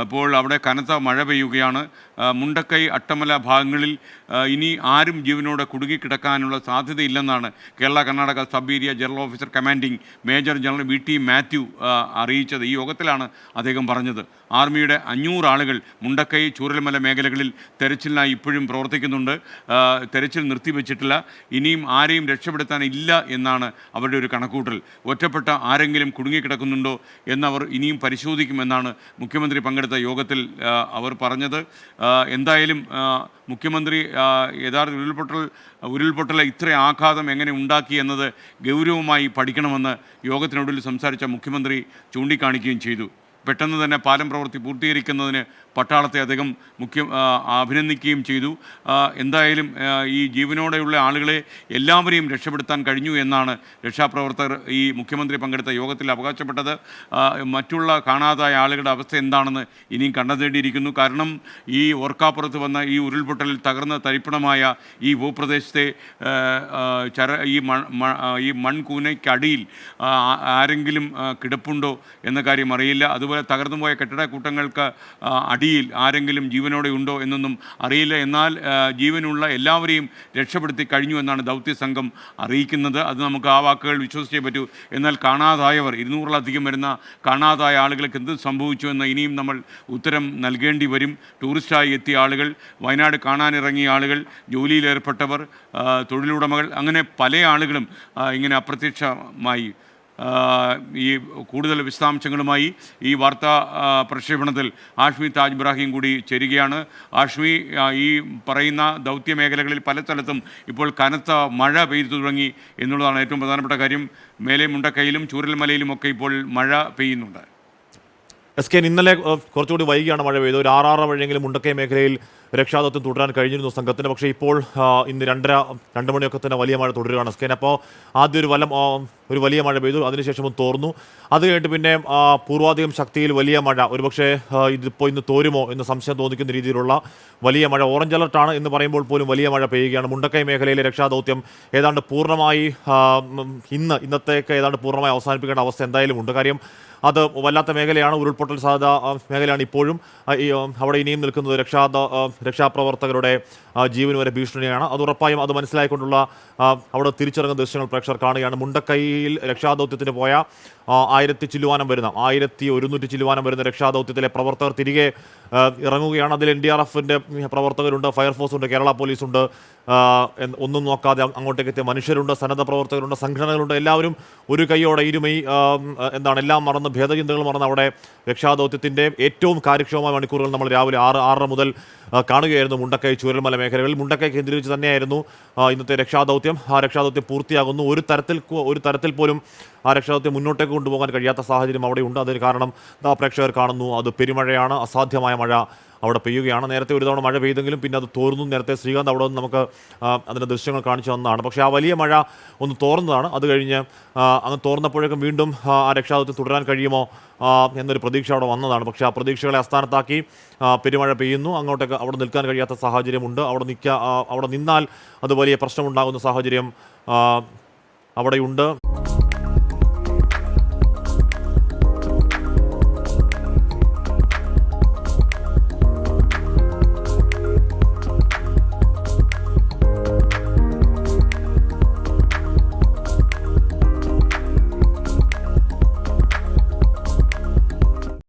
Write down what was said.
അപ്പോൾ അവിടെ കനത്ത മഴ പെയ്യുകയാണ്. മുണ്ടക്കൈ അട്ടമല ഭാഗങ്ങളിൽ ഇനി ആരും ജീവനോടെ കുടുങ്ങിക്കിടക്കാനുള്ള സാധ്യതയില്ലെന്നാണ് Kerala Karnataka sub area general officer commanding major general V T Mathew അറിയിച്ചത്. ഈ യോഗത്തിലാണ് അദ്ദേഹം പറഞ്ഞത്. ആർമിയുടെ അഞ്ഞൂറ് ആളുകൾ മുണ്ടക്കൈ ചൂരൽമല മേഖലകളിൽ തെരച്ചിലിനായി ഇപ്പോഴും പ്രവർത്തിക്കുന്നുണ്ട്. തെരച്ചിൽ നിർത്തിവെച്ചിട്ടില്ല. ഇനിയും ആരെയും രക്ഷപ്പെടുത്താനില്ല എന്നാണ് അവരുടെ ഒരു കണക്കൂട്ടൽ. ഒറ്റപ്പെട്ട ആരെങ്കിലും കുടുങ്ങിക്കിടക്കുന്നുണ്ടോ എന്നവർ ഇനിയും പരിശോധിക്കുമെന്നാണ് മുഖ്യമന്ത്രി പങ്കെടുത്ത യോഗത്തിൽ അവർ പറഞ്ഞത്. എന്തായാലും മുഖ്യമന്ത്രി യഥാർത്ഥ ഉരുൾപൊട്ടൽ ഉരുൾപൊട്ടൽ ഇത്ര ആഘാതം എങ്ങനെ ഉണ്ടാക്കി എന്നത് ഗൗരവമായി പഠിക്കണമെന്ന് യോഗത്തിനൊടുവിൽ സംസാരിച്ച മുഖ്യമന്ത്രി ചൂണ്ടിക്കാണിക്കുകയും ചെയ്തു. പെട്ടെന്ന് തന്നെ പാലം പ്രവൃത്തി പൂർത്തീകരിക്കുന്നതിന് പട്ടാളത്തെ അദ്ദേഹം മുഖ്യ അഭിനന്ദിക്കുകയും ചെയ്തു. എന്തായാലും ഈ ജീവനോടെയുള്ള ആളുകളെ എല്ലാവരെയും രക്ഷപ്പെടുത്താൻ കഴിഞ്ഞു എന്നാണ് രക്ഷാപ്രവർത്തകർ ഈ മുഖ്യമന്ത്രി പങ്കെടുത്ത യോഗത്തിൽ അവകാശപ്പെട്ടത്. മറ്റുള്ള കാണാതായ ആളുകളുടെ അവസ്ഥ എന്താണെന്ന് ഇനിയും കണ്ടെത്തേണ്ടിയിരിക്കുന്നു കാരണം ഈ ഓർക്കാപ്പുറത്ത് വന്ന ഈ ഉരുൾപൊട്ടലിൽ തകർന്ന തരിപ്പണമായ ഈ ഭൂപ്രദേശത്തെ ചര ഈ മൺ ഈ മൺകൂനയ്ക്കടിയിൽ ആരെങ്കിലും കിടപ്പുണ്ടോ എന്ന കാര്യം അറിയില്ല. അതുപോലെ തകർന്നുപോയ കെട്ടിടക്കൂട്ടങ്ങൾക്ക് അടിയിൽ ആരെങ്കിലും ജീവനോടെ ഉണ്ടോ എന്നൊന്നും അറിയില്ല. എന്നാൽ ജീവനുള്ള എല്ലാവരെയും രക്ഷപ്പെടുത്തി കഴിഞ്ഞു എന്നാണ് ദൗത്യ സംഘം അറിയിക്കുന്നത്. അത് നമുക്ക് ആ വാക്കുകൾ വിശ്വസിച്ചേ പറ്റൂ. എന്നാൽ കാണാതായവർ ഇരുന്നൂറിലധികം വരുന്ന കാണാതായ ആളുകൾക്ക് എന്ത് സംഭവിച്ചു എന്ന് ഇനിയും നമ്മൾ ഉത്തരം നൽകേണ്ടി വരും. ടൂറിസ്റ്റായി എത്തിയ ആളുകൾ വയനാട് കാണാനിറങ്ങിയ ആളുകൾ ജോലിയിലേർപ്പെട്ടവർ തൊഴിലുടമകൾ അങ്ങനെ പല ആളുകളും ഇങ്ങനെ അപ്രത്യക്ഷമായി. ഈ കൂടുതൽ വിശദാംശങ്ങളുമായി ഈ വാർത്താ പ്രക്ഷേപണത്തിൽ ആഷ്മി താജ് ഇബ്രാഹിം കൂടി ചേരുകയാണ്. ആഷ്മി ഈ പറയുന്ന ദൗത്യ മേഖലകളിൽ പല സ്ഥലത്തും ഇപ്പോൾ കനത്ത മഴ പെയ്തു തുടങ്ങി എന്നുള്ളതാണ് ഏറ്റവും പ്രധാനപ്പെട്ട കാര്യം. മേലെ മുണ്ടക്കയിലും ചൂരൽമലയിലുമൊക്കെ ഇപ്പോൾ മഴ പെയ്യുന്നുണ്ട്. എസ് കെ ഇന്നലെ കുറച്ചുകൂടി വൈകിയാണ് മഴ പെയ്തത്. ഒരു ആറാറ് വഴിയെങ്കിലും മുണ്ടക്കൈ മേഖലയിൽ രക്ഷാദത്വം തുടരാൻ കഴിഞ്ഞിരുന്നു സംഘത്തിന്. പക്ഷേ ഇപ്പോൾ ഇന്ന് രണ്ടര രണ്ട് മണിയൊക്കെ തന്നെ വലിയ മഴ തുടരുകയാണ്. സ്കെൻ അപ്പോൾ ആദ്യം ഒരു വലം ഒരു വലിയ മഴ പെയ്തു. അതിനുശേഷം തോർന്നു. അത് കഴിഞ്ഞിട്ട് പിന്നെ പൂർവാധികം ശക്തിയിൽ വലിയ മഴ. ഒരുപക്ഷെ ഇതിപ്പോൾ ഇന്ന് തോരുമോ എന്ന് സംശയം തോന്നിക്കുന്ന രീതിയിലുള്ള വലിയ മഴ. ഓറഞ്ച് അലർട്ടാണ് എന്ന് പറയുമ്പോൾ പോലും വലിയ മഴ പെയ്യുകയാണ്. മുണ്ടക്കൈ മേഖലയിലെ രക്ഷാദൗത്യം ഏതാണ്ട് പൂർണമായി ഇന്ന് ഇന്നത്തേക്ക് ഏതാണ്ട് പൂർണമായി അവസാനിപ്പിക്കേണ്ട അവസ്ഥ എന്തായാലും ഉണ്ട്. കാര്യം അത് വല്ലാത്ത മേഖലയാണ്. ഉരുൾപൊട്ടൽ സാധ്യത മേഖലയാണ് ഇപ്പോഴും. അവിടെ ഇനിയും നിൽക്കുന്നത് രക്ഷാ രക്ഷാപ്രവർത്തകരുടെ ജീവന് വരെ ഭീഷണിയാണ്. അത് ഉറപ്പായും അത് മനസ്സിലായിക്കൊണ്ടുള്ള അവിടെ തിരിച്ചിറങ്ങുന്ന ദൃശ്യങ്ങൾ പ്രേക്ഷകർ കാണുകയാണ്. മുണ്ടക്കൈയിൽ രക്ഷാദൗത്യത്തിന് പോയ ആയിരത്തി ചില്ലുവാനം വരുന്ന ആയിരത്തി ഒരുന്നൂറ്റി ചില്ലുവാനം വരുന്ന രക്ഷാദൗത്യത്തിലെ പ്രവർത്തകർ തിരികെ ഇറങ്ങുകയാണ്. അതിൽ എൻ ഡി ആർ എഫിന്റെ പ്രവർത്തകരുണ്ട് ഫയർഫോഴ്സ് ഉണ്ട് കേരള പോലീസുണ്ട് ഒന്നും നോക്കാതെ അങ്ങോട്ടേക്ക് എത്തിയ മനുഷ്യരുണ്ട് സന്നദ്ധ പ്രവർത്തകരുണ്ട് സംഘടനകളുണ്ട്. എല്ലാവരും ഒരു കൈയോടെ ഇരുമൈ എന്താണ് എല്ലാം മറന്ന് ഭേദചിന്തകൾ മറന്ന് അവിടെ രക്ഷാദൗത്യത്തിന്റെ ഏറ്റവും കാര്യക്ഷമമായ മണിക്കൂറുകൾ നമ്മൾ രാവിലെ ആറ് ആറര മുതൽ കാണുകയായിരുന്നു മുണ്ടക്കൈ ചൂരൽമല മേഖലകളിൽ. മുണ്ടക്കൈ കേന്ദ്രീകരിച്ച് തന്നെയായിരുന്നു ഇന്നത്തെ രക്ഷാദൗത്യം. ആ രക്ഷാദൗത്യം പൂർത്തിയാകുന്നു. ഒരു തരത്തിൽ ഒരു തരത്തിൽ പോലും ആ രക്ഷാദൗത്യം മുന്നോട്ടേക്ക് കൊണ്ടുപോകാൻ കഴിയാത്ത സാഹചര്യം അവിടെയുണ്ട്. അതിന് കാരണം പ്രേക്ഷകർ കാണുന്നു അത് പെരുമഴയാണ് അസാധ്യമായ മഴ. അവിടെ പെയ്യുകയാണ്. നേരത്തെ ഒരു തവണ മഴ പെയ്തെങ്കിലും പിന്നെ അത് തോർന്നു. നേരത്തെ ശ്രീകാന്ത് അവിടെ നിന്ന് നമുക്ക് അതിന്റെ ദൃശ്യങ്ങൾ കാണിച്ചു തന്നതാണ്. പക്ഷേ ആ വലിയ മഴ ഒന്ന് തോർന്നതാണ്. അത് കഴിഞ്ഞ് അങ്ങ് തോർന്നപ്പോഴേക്കും വീണ്ടും ആ രക്ഷാദൗത്യം തുടരാൻ കഴിയുമോ എന്നൊരു പ്രതീക്ഷ അവിടെ വന്നതാണ്. പക്ഷേ ആ പ്രതീക്ഷകളെ അസ്ഥാനത്താക്കി പെരുമഴ പെയ്യുന്നു. അങ്ങോട്ടേക്ക് അവിടെ നിൽക്കാൻ കഴിയാത്ത സാഹചര്യമുണ്ട്. അവിടെ നിൽക്കുക അവിടെ നിന്നാൽ അത് വലിയ പ്രശ്നമുണ്ടാകുന്ന സാഹചര്യം അവിടെയുണ്ട്.